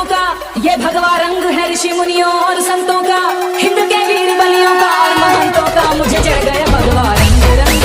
संतों का? ये भगवा रंग है ऋषि मुनियों और संतों का। हिंद के वीर बलियों का और महंतों का। मुझे चढ़ गया भगवा रंग रंग।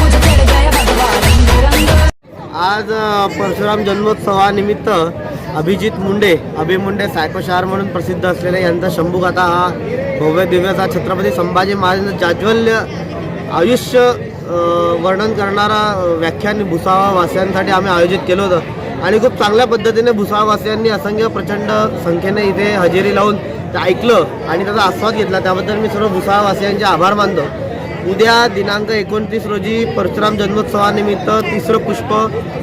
मुझे चढ़ गया भगवा रंग रंग। आज परशुराम जन्मोत्सवानिमित्त अभिजित मुंडे अभि मुंडे सायकोशार म्हणून प्रसिद्ध असलेले यांचा शंभूगाथा हा भव्य दिव्याचा छत्रपती संभाजी महाराजांचं जाज्वल्य आयुष्य वर्णन करणारा व्याख्यान भुसावा वासियांसाठी आम्ही आयोजित केलं होतं. आणि खूप चांगल्या पद्धतीने भुसावा वासियांनी असंख्य प्रचंड संख्येने इथे हजेरी लावून ते ऐकलं आणि त्याचा आस्वाद घेतला. त्याबद्दल मी सर्व भुसावा वासियांचे आभार मानतो. उद्या दिनांक एकोणतीस रोजी परशुराम जन्मोत्सवानिमित्त तिसरं पुष्प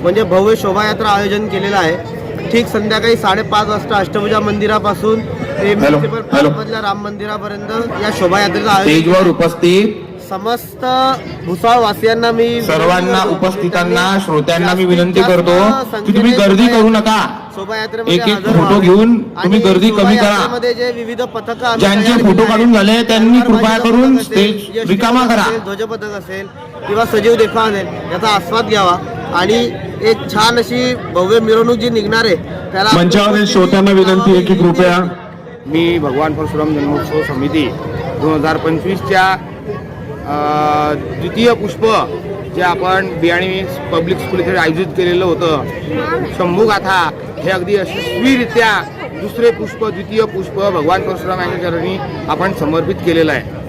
म्हणजे भव्य शोभायात्रा आयोजन केलेलं आहे. ठीक संध्याकाळी साडेपाच वाजता अष्टभुजा मंदिरापासून ते म्युन्सिपल राम मंदिरापर्यंत या शोभायात्रेचं आयोजन उपस्थित समस्त भुसाळ वासियांना मी सर्वांना उपस्थितांना त्यांनी श्रोत्यांना मी विनंती करतो की तुम्ही गर्दी करू नका एक एक फोटो. घेऊन तुम्ही गर्दी कमी करा. जे विविध पथकं ज्यांचे फोटो काढून आहेत, झाले, त्यांनी कृपया करून पथक स्टेज रिकामा पथक करा. असेल, ध्वजपथक असेल किंवा सजीव देखा असेल याचा आस्वाद घ्यावा आणि एक छान अशी भव्य मिरवणूक जी निघणार आहे त्याला मंचावरील श्रोत्यांना विनंती आहे की कृपया मी भगवान परशुराम जन्मोत्सव समिती दोन हजार पंचवीसच्या द्वितीय पुष्प जे आपण बियाणी पब्लिक स्कूल इथे आयोजित केलेलं होतं. शंभूगाथा हे अगदी यशस्वीरित्या दुसरे पुष्प द्वितीय पुष्प भगवान परशुराम यांच्या चरणी आपण समर्पित केलेलं आहे.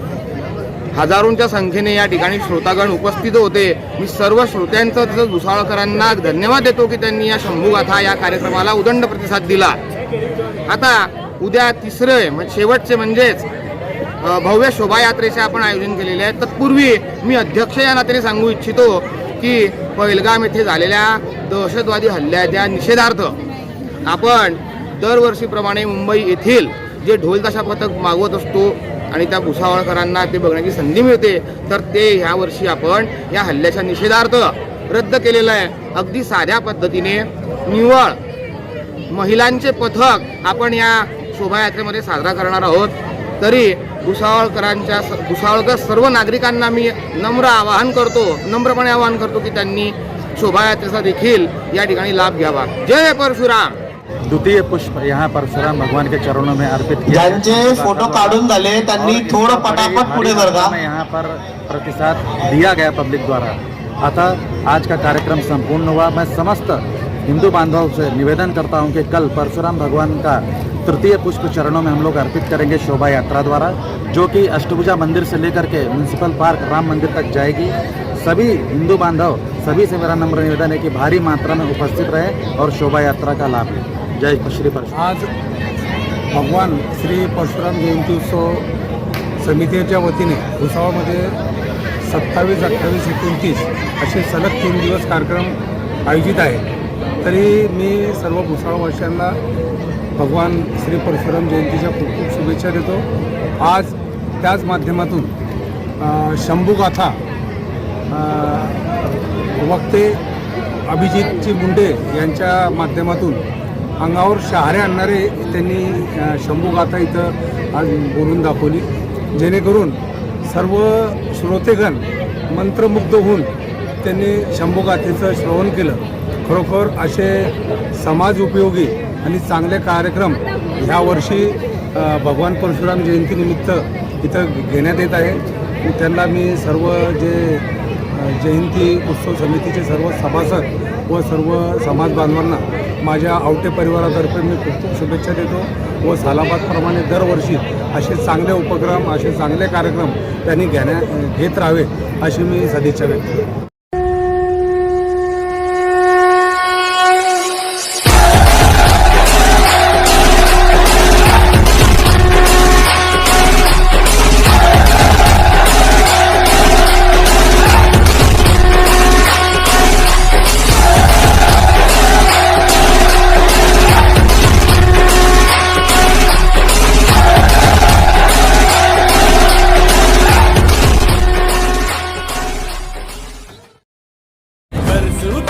हजारोंच्या संख्येने या ठिकाणी श्रोतागण उपस्थित होते. मी सर्व श्रोत्यांचं तसंच भुसाळकरांना धन्यवाद देतो की त्यांनी या शंभूगाथा या कार्यक्रमाला उदंड प्रतिसाद दिला. आता उद्या तिसरं म्हणजे शेवटचे म्हणजेच भव्य शोभायात्रेचे आपण आयोजन केलेले आहे तत्पूर्वी मी अध्यक्ष या नात्याने सांगू इच्छितो की पहिलगाम येथे झालेल्या दहशतवादी हल्ल्याच्या निषेधार्थ आपण दरवर्षीप्रमाणे मुंबई येथील जे ढोलताशा पथक मागवत असतो आणि त्या भुसावळकरांना ते बघण्याची संधी मिळते तर ते ह्या वर्षी आपण या हल्ल्याच्या निषेधार्थ रद्द केलेलं आहे. अगदी साध्या पद्धतीने निवळ महिलांचे पथक आपण या शोभायात्रेमध्ये साजरा करणार आहोत. तरी भुसावळकरांच्या भुसावळकर सर्व नागरिकांना मी नम्र आवाहन करतो नम्रपणे आवाहन करतो की त्यांनी शोभायात्रेचा देखील या ठिकाणी लाभ घ्यावा. जय परशुराम! द्वितीय पुष्प यहाँ परशुराम भगवान के चरणों में अर्पित किया ज्यांचे फोटो काढून झाले त्यांनी थोडं पटापट पुढे में यहाँ पर प्रतिसाद दिया गया पब्लिक द्वारा। अतः आज का कार्यक्रम संपूर्ण हुआ। मैं समस्त हिंदू बांधवों से निवेदन करता हूँ कि कल परशुराम भगवान का तृतीय पुष्प चरणों में हम लोग अर्पित करेंगे शोभा यात्रा द्वारा जो कि अष्टभुजा मंदिर से लेकर के म्यूनसिपल पार्क राम मंदिर तक जाएगी। सभी हिंदू बांधव सभी से मेरा नम्र निवेदन है कि भारी मात्रा में उपस्थित रहे और शोभा यात्रा का लाभ लें। जय श्री परशुराम। आज भगवान श्री परशुराम जयंती उत्सव समितीच्या वतीने उत्सवामध्ये सत्तावीस अठ्ठावीस एकोणतीस असे सलग तीन दिवस कार्यक्रम आयोजित आहे तरी मी सर्व भुसाळवाशांना भगवान श्री परशुराम जयंतीच्या खूप खूप शुभेच्छा देतो. आज त्याच माध्यमातून शंभूगाथा वक्ते अभिजितजी मुंडे यांच्या माध्यमातून अंगावर शहारे आणणारे त्यांनी शंभूगाथा इथं आज बोलून दाखवली. जेणेकरून सर्व श्रोतेगण मंत्रमुग्ध होऊन त्यांनी शंभूगाथेचं श्रवण केलं. खरोखर असे समाज उपयोगी आणि चांगले कार्यक्रम ह्या वर्षी भगवान परशुराम जयंतीनिमित्त इथं घेण्यात येत आहे. त्यांना मी सर्व जे जयंती उत्सव समितीचे सर्व सभासद व सर्व समाज बांधवांना माझ्या आवटे परिवारातर्फे मी खूप खूप शुभेच्छा देतो व सालाबादप्रमाणे दरवर्षी असे चांगले उपक्रम असे चांगले कार्यक्रम त्यांनी घेण्या घेत राहावे अशी मी सदिच्छा व्यक्त करतो.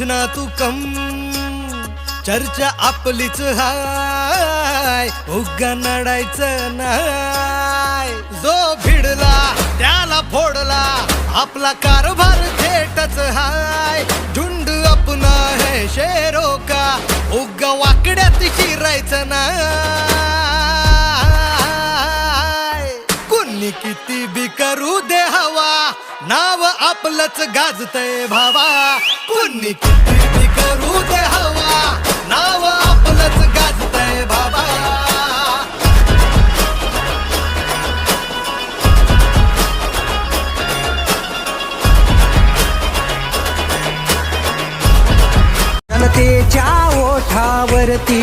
ना तू कम. चर्चा आपलीच हाय. उगा नडायचं नाय. जो भिडला त्याला फोडला. आपला कारभार थेटच हाय. झुंड अपना है शेरो का. उगा वाकड्यात शिरायचं नाय. आपलंच गाजतय भावा. कुणी किती करू दे हवा. नाव आपलंच गाजतय भावा. जनतेच्या ओठावरती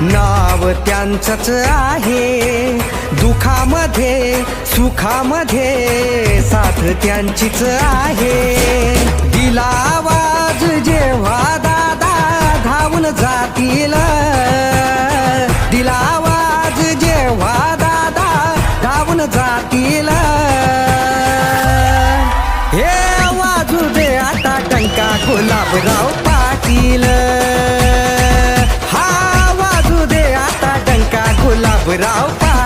नाव त्यांचंच आहे. दुखामध्ये सुखामध्ये साथ त्यांचीच आहे. दिला आवाज जेव्हा दादा धावून जातील. दिला आवाज